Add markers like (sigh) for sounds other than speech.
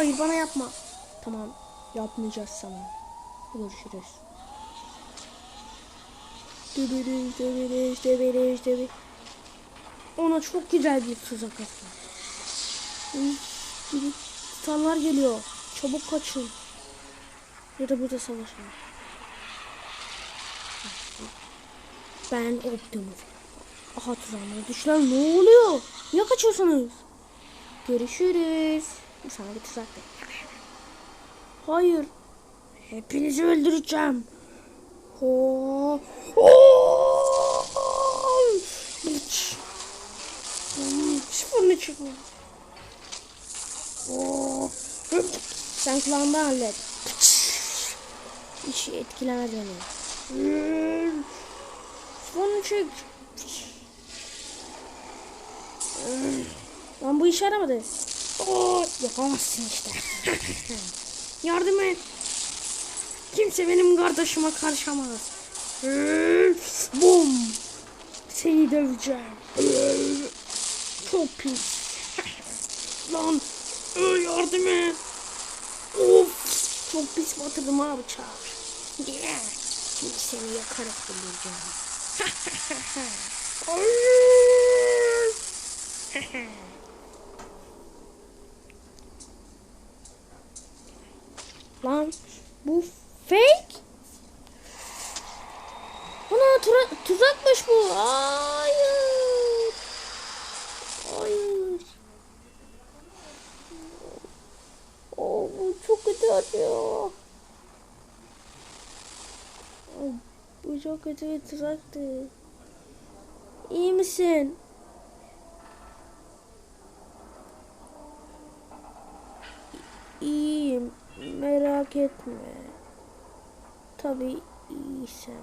Hayır bana yapma. Tamam yapmayacağız sana. Görüşürüz. Döveriz, döveriz, döveriz, döveriz. Ona çok güzel bir tuzak attım. Titanlar geliyor. Çabuk kaçın. Ya da burada savaşın. Ben Optimus. Aha tuzağına düşler ne oluyor? Niye kaçıyorsunuz? Görüşürüz. Bu sana bir tuzaktı. Hayır. Hepinizi öldüreceğim. Ho. Ho. Hiç. Çıkma. Oh. Sen kulağından hallet. Hiç etkilemez beni. Bunu çek. Lan bu işe yaramadı. Oo, yapamazsın işte. (laughs) Yardım et. Kimse benim kardeşime karışamaz. Bum. Seni döveceğim. Çok pis. (laughs) Lan yardım et. Of. Çok pis batırdım ha bıçağı. Yeah. Şimdi seni yakarak öldüreceğim. (laughs) Lan bu fake. Ana tura- tuzakmış bu. Hayır. Hayır. Oh, bu çok kötü atıyor. Bu çok kötü bir tuzaktı. İyi misin? Merak etme. Tabii iyiysem.